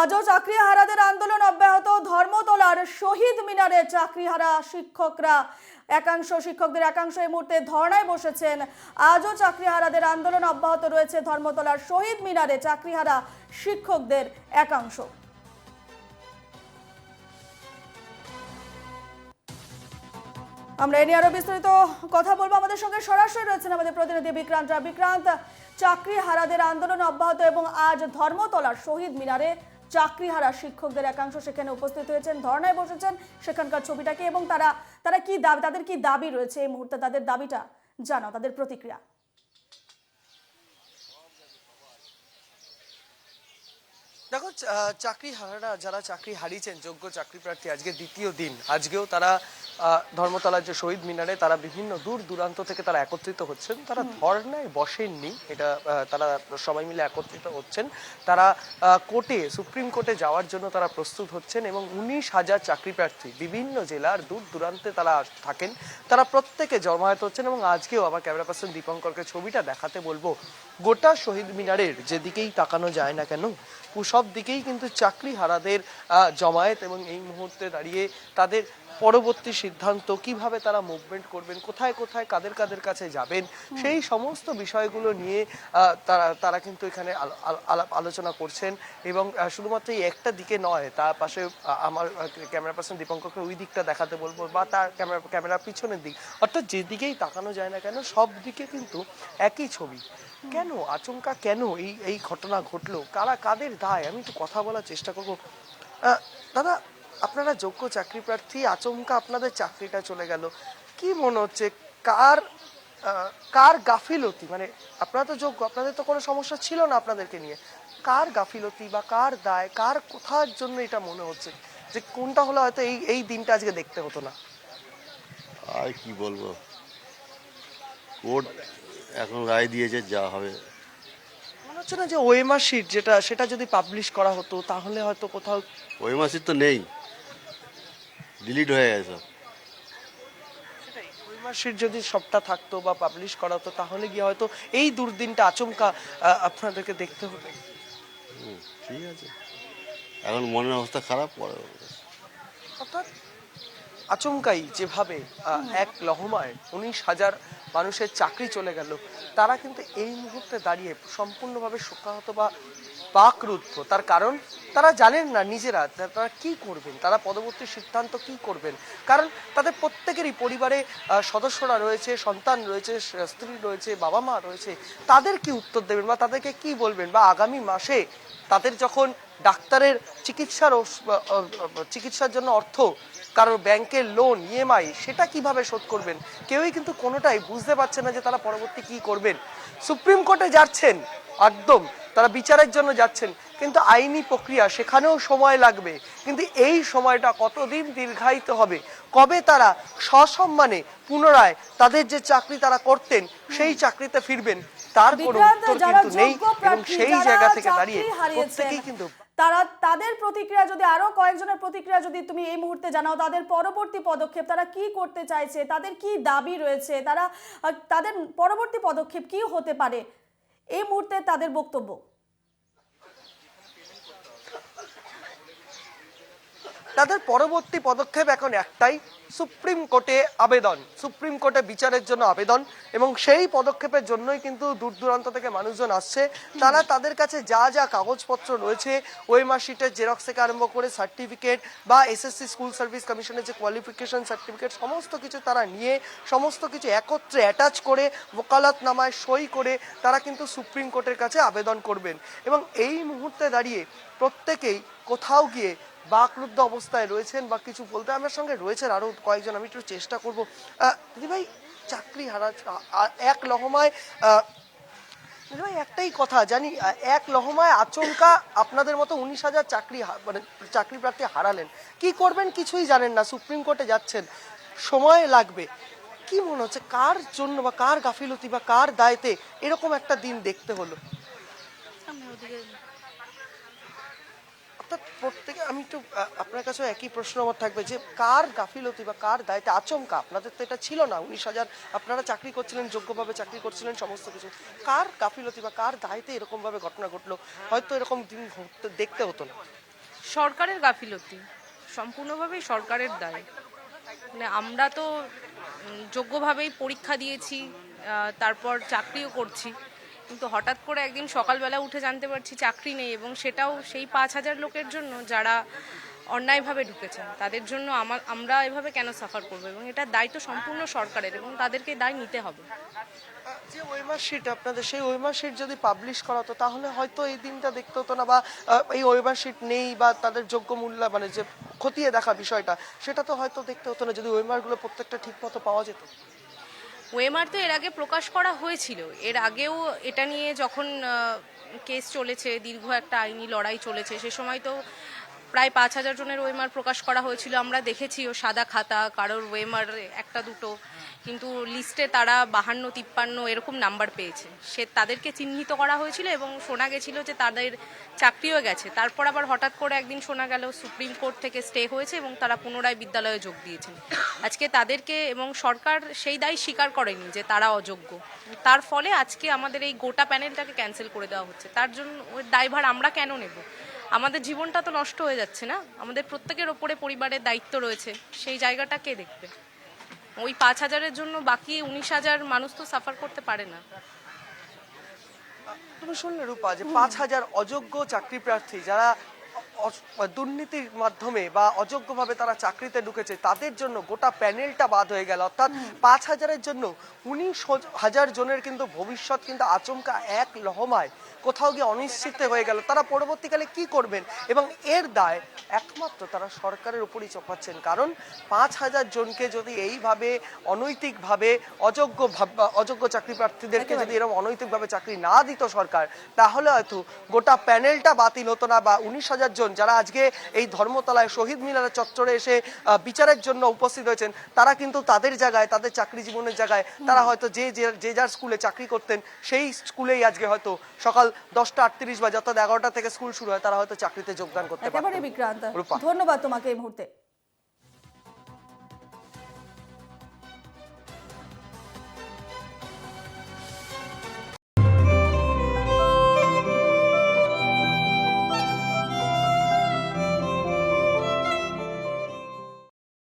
আজও চাকরিহারাদের আন্দোলন অব্যাহত, ধর্মতলার শহীদ মিনারে চাকরিহারা শিক্ষকরা। একাংশ শিক্ষকদের একাংশ এই মুহূর্তে ধর্নায় বসেছেন। আজও চাকরিহারাদের আন্দোলন অব্যাহত রয়েছে ধর্মতলার শহীদ মিনারে চাকরিহারা শিক্ষকদের একাংশ। আমরা এ নিয়ে আরও বিস্তারিত কথা বলব। আমাদের সঙ্গে সরাসরি রয়েছেন আমাদের প্রতিনিধি বিক্রান্ত। বিক্রান্ত চাকরি হারাদের আন্দোলন অব্যাহত এবং আজ ধর্মতলার শহীদ মিনারে চাকরিহারা শিক্ষকদের একাংশ সেখানে উপস্থিত হয়েছেন, ধর্নায় বসেছেন সেখানকার ছবিটাকে এবং তারা তারা কি দাবি, তাদের কি দাবি রয়েছে এই মুহূর্তে? তাদের দাবিটা জানো তাদের প্রতিক্রিয়া। দেখো চাকরি হারারা যারা চাকরি হারিয়েছেন, যোগ্য চাকরি প্রার্থী, আজকে দ্বিতীয় দিন। আজকেও তারা ধর্মতলার যে শহীদ মিনারে তারা বিভিন্ন দূর দূরান্ত থেকে তারা একত্রিত হচ্ছেন। তারা ধর্নায় বসেননি। এটা তারা সবাই মিলে একত্রিত হচ্ছেন। তারা কোর্টে সুপ্রিম কোর্টে যাওয়ার জন্য তারা প্রস্তুত হচ্ছেন এবং উনিশ হাজার চাকরি প্রার্থী বিভিন্ন জেলার দূর দূরান্তে তারা থাকেন। তারা প্রত্যেকে জমায়েত হচ্ছেন এবং আজকেও আমার ক্যামেরা পার্সন দীপঙ্করকে ছবিটা দেখাতে বলব। গোটা শহীদ মিনারের যেদিকেই তাকানো যায় না কেন সব দিকেই কিন্তু চাকরি হারাদের জমায়েত এবং এই মুহূর্তে দাঁড়িয়ে তাদের পরবর্তী সিদ্ধান্ত কীভাবে তারা মুভমেন্ট করবেন কোথায় কোথায় কাদের কাদের কাছে যাবেন সেই সমস্ত বিষয়গুলো নিয়ে তারা তারা কিন্তু এখানে আলোচনা করছেন এবং শুধুমাত্র এই একটা দিকে নয় তার পাশে আমার ক্যামেরা পার্সন দীপঙ্করকে ওই দিকটা দেখাতে বলব বা তার ক্যামেরা ক্যামেরা পিছনের দিক। অর্থাৎ যেদিকেই তাকানো যায় না কেন সব দিকে কিন্তু একই ছবি। কেন? আচমকা কেন এই এই ঘটনা ঘটলো? কারা কাদের দায়? আমি একটু কথা বলার চেষ্টা করব। দাদা আপনারা যোগ্য চাকরি প্রার্থী আচমকা আপনাদের চাকরিটা চলে গেল। কি মনে হচ্ছে কার কার গাফিলতি? মানে আপনারা তো যোগ্য আপনাদের তো কোনো সমস্যা ছিল না আপনাদেরকে নিয়ে। কার গাফিলতি বা কার দায় কার কোথার জন্য এটা মনে হচ্ছে? যে কোনটা হলে হয়তো এই এই দিনটা আজকে দেখতে হতো না। আর কি বলব? কোর্ট এখন রায় দিয়েছে যা হবে। মনে হচ্ছে না যে ওএমআর শিট যেটা সেটা যদি পাবলিশ করা হতো তাহলে হয়তো কোথাও মাসির তো নেই। ডিলিট হয়ে গেছে। ওএমআর যদি সবটা থাকতো বা পাবলিশ করাতো তাহলে গিয়ে হয়তো এই দুর্দিনটা আচমকা আপনাদেরকে দেখতে হতো হুম, ঠিক আছে। এখন মনের অবস্থা খারাপ পরে অর্থাৎ আচমকাই যেভাবে এক লহমায় উনিশ হাজার মানুষের চাকরি চলে গেল তারা কিন্তু এই মুহূর্তে দাঁড়িয়ে সম্পূর্ণভাবে শোকাহত বা বাকরুদ্ধ তার কারণ তারা জানেন না নিজেরা তারা কি করবেন, তারা পরবর্তী সিদ্ধান্ত কি করবেন। কারণ তাদের প্রত্যেকেরই পরিবারে সদস্যরা রয়েছে, সন্তান রয়েছে স্ত্রী রয়েছে, বাবা মা রয়েছে। তাদের কি উত্তর দেবেন বা তাদেরকে কি বলবেন বা আগামী মাসে তাদের যখন ডাক্তারের চিকিৎসার চিকিৎসার জন্য অর্থ কারোর ব্যাংকের লোন ইএমআই সেটা কীভাবে শোধ করবেন? কেউই কিন্তু কোনোটাই বুঝতে পারছে না যে তারা পরবর্তী কি করবেন। সুপ্রিম কোর্টে যাচ্ছেন একদম তারা বিচারের জন্য যাচ্ছেন কিন্তু আইনি প্রক্রিয়া সেখানেও সময় লাগবে। কিন্তু এই সময়টা কতদিন দীর্ঘায়িত হবে? কবে তারা সসম্মানে পুনরায় তাদের যে চাকরি তারা করতেন সেই চাকরিতে ফিরবেন তার কোনো উত্তর কিন্তু নেই এবং সেই জায়গা থেকে দাঁড়িয়ে প্রত্যেকেই কিন্তু তারা, তাদের প্রতিক্রিয়া যদি, আরও কয়েকজনের প্রতিক্রিয়া যদি তুমি এই মুহূর্তে জানাও, তাদের পরবর্তী পদক্ষেপ তারা কি করতে চাইছে, তাদের কি দাবি রয়েছে, তারা তাদের পরবর্তী পদক্ষেপ কি হতে পারে? এই মুহূর্তে তাদের বক্তব্য। তাদের পরবর্তী পদক্ষেপ এখন একটাই, সুপ্রিম কোর্টে আবেদন। সুপ্রিম কোর্টে বিচারের জন্য আবেদন এবং সেই পদক্ষেপের জন্যই কিন্তু দূর দূরান্ত থেকে মানুষজন আসছে। তারা তাদের কাছে যা যা কাগজপত্র রয়েছে, ওই মার্কশিটের জেরক্স থেকে আরম্ভ করে সার্টিফিকেট বা এসএসসি স্কুল সার্ভিস কমিশনের যে কোয়ালিফিকেশন সার্টিফিকেট সমস্ত কিছু তারা নিয়ে, সমস্ত কিছু একত্রে অ্যাটাচ করে, ওকালতনামায় সই করে তারা কিন্তু সুপ্রিম কোর্টের কাছে আবেদন করবেন। এবং এই মুহূর্তে দাঁড়িয়ে প্রত্যেকেই কোথাও গিয়ে বাকরুদ্ধ অবস্থায় রয়েছেন বা কিছু বলতে আমার সঙ্গে রয়েছেন আরও কয়েকজন আমি একটু চেষ্টা করব। আহ, দিদিভাই চাকরি হারা এক লহমায় দিদিভাই একটাই কথা জানি এক লহমায় আচমকা আপনাদের মতো উনিশ হাজার চাকরি মানে চাকরি প্রার্থী হারালেন। কি করবেন কিছুই জানেন না সুপ্রিম কোর্টে যাচ্ছেন। সময় লাগবে। কি মনে হচ্ছে কার জন্য বা কার গাফিলতি বা কার দায়তে এরকম একটা দিন দেখতে হলো? অর্থাৎ প্রত্যেকে আমি একটু আপনার কাছে একই প্রশ্ন আমার থাকবে যে কার গাফিলতি বা কার দায়িত্বে? আচমকা, আপনাদের তো এটা ছিল না। উনিশ হাজার, আপনারা চাকরি করছিলেন, যোগ্যভাবে চাকরি করছিলেন, সমস্ত কিছু। কার গাফিলতি বা কার দায়িত্বে এরকমভাবে ঘটনা ঘটলো? হয়তো এরকম দিন দেখতে হতো না। সরকারের গাফিলতি, সম্পূর্ণভাবেই সরকারের দায়। মানে আমরা তো যোগ্যভাবেই পরীক্ষা দিয়েছি তারপর চাকরিও করছি। কিন্তু হঠাৎ করে একদিন সকালবেলা উঠে জানতে পারছি চাকরি নেই এবং সেটাও সেই পাঁচ হাজার লোকের জন্য যারা অন্যায়ভাবে ঢুকেছেন, তাদের জন্য আমার আমরা এভাবে কেন সাফার করব? এবং এটা দায়িত্ব সম্পূর্ণ সরকারের এবং তাদেরকে দায় নিতে হবে। যে ওয়েমার শিট আপনাদের, সেই ওয়েমার শিট যদি পাবলিশ করা হতো তাহলে হয়তো এই দিনটা দেখতে হতো না বা এই ওয়েমার শিট নেই বা তাদের যোগ্য মূল্য মানে যে খতিয়ে দেখা বিষয়টা, সেটা তো হয়তো দেখতে হতো না যদি ওয়েমারগুলো প্রত্যেকটা ঠিক মতো পাওয়া যেত। ওএমআর তো এর আগে প্রকাশ করা হয়েছিল। এর আগেও এটা নিয়ে যখন কেস চলেছে, দীর্ঘ একটা আইনি লড়াই চলেছে, সে সময় তো প্রায় পাঁচ হাজার জনের ওয়েমার প্রকাশ করা হয়েছিল। আমরা দেখেছিও সাদা খাতা, কারোর ওয়েমার একটা দুটো, কিন্তু লিস্টে তারা বাহান্ন, তিপ্পান্ন এরকম নাম্বার পেয়েছে। সে তাদেরকে চিহ্নিত করা হয়েছিল এবং শোনা গেছিল যে তাদের চাকরিও গেছে। তারপর আবার হঠাৎ করে একদিন শোনা গেল সুপ্রিম কোর্ট থেকে স্টে হয়েছে এবং তারা পুনরায় বিদ্যালয়ে যোগ দিয়েছেন। আজকে তাদেরকে এবং সরকার সেই দায় স্বীকার করেনি যে তারা অযোগ্য। তার ফলে আজকে আমাদের এই গোটা প্যানেলটাকে ক্যান্সেল করে দেওয়া হচ্ছে। তার জন্য ওই দায়ভার আমরা কেন নেব? আমাদের জীবনটা তো নষ্ট হয়ে যাচ্ছে না? আমাদের প্রত্যেকের ওপরে পরিবারের দায়িত্ব রয়েছে। সেই জায়গাটা কে দেখবে? ওই পাঁচ হাজারের জন্য বাকি উনিশ হাজার মানুষ তো সাফার করতে পারে না। তুমি শুনলে রূপা যে পাঁচ হাজার অযোগ্য চাকরি প্রার্থী যারা দুর্নীতির মাধ্যমে বা অযোগ্যভাবে তারা চাকরিতে ঢুকেছে তাদের জন্য গোটা প্যানেলটা বাদ হয়ে গেল। অর্থাৎ পাঁচ হাজারের জন্য উনিশ হাজার জনের কিন্তু ভবিষ্যৎ কিন্তু আচমকা এক লহমায় কোথাও গিয়ে অনিশ্চিত হয়ে গেল। তারা পরবর্তীকালে কি করবেন? এবং এর দায় একমাত্র তারা সরকারের উপরই চাপাচ্ছেন। কারণ পাঁচ হাজার জনকে যদি এইভাবে অনৈতিকভাবে অযোগ্য অযোগ্য চাকরি প্রার্থীদেরকে যদি এরকম অনৈতিকভাবে চাকরি না দিত সরকার তাহলে হয়তো গোটা প্যানেলটা বাতিল হতো না বা উনিশ হাজার জন যারা আজকে এই ধর্মতলায় শহীদ মিনার চত্বরে এসে বিচারের জন্য উপস্থিত হয়েছেন তারা কিন্তু তাদের জায়গায় তাদের চাকরি জীবনের জায়গায় তারা হয়তো যে যে- যে যার স্কুলে চাকরি করতেন সেই স্কুলেই আজকে হয়তো সকাল দশটা আটত্রিশ বা যত এগারোটা থেকে স্কুল শুরু হয় তারা হয়তো চাকরিতে যোগদান করতে পারে বিক্রান্ত ধন্যবাদ তোমাকে এই মুহূর্তে।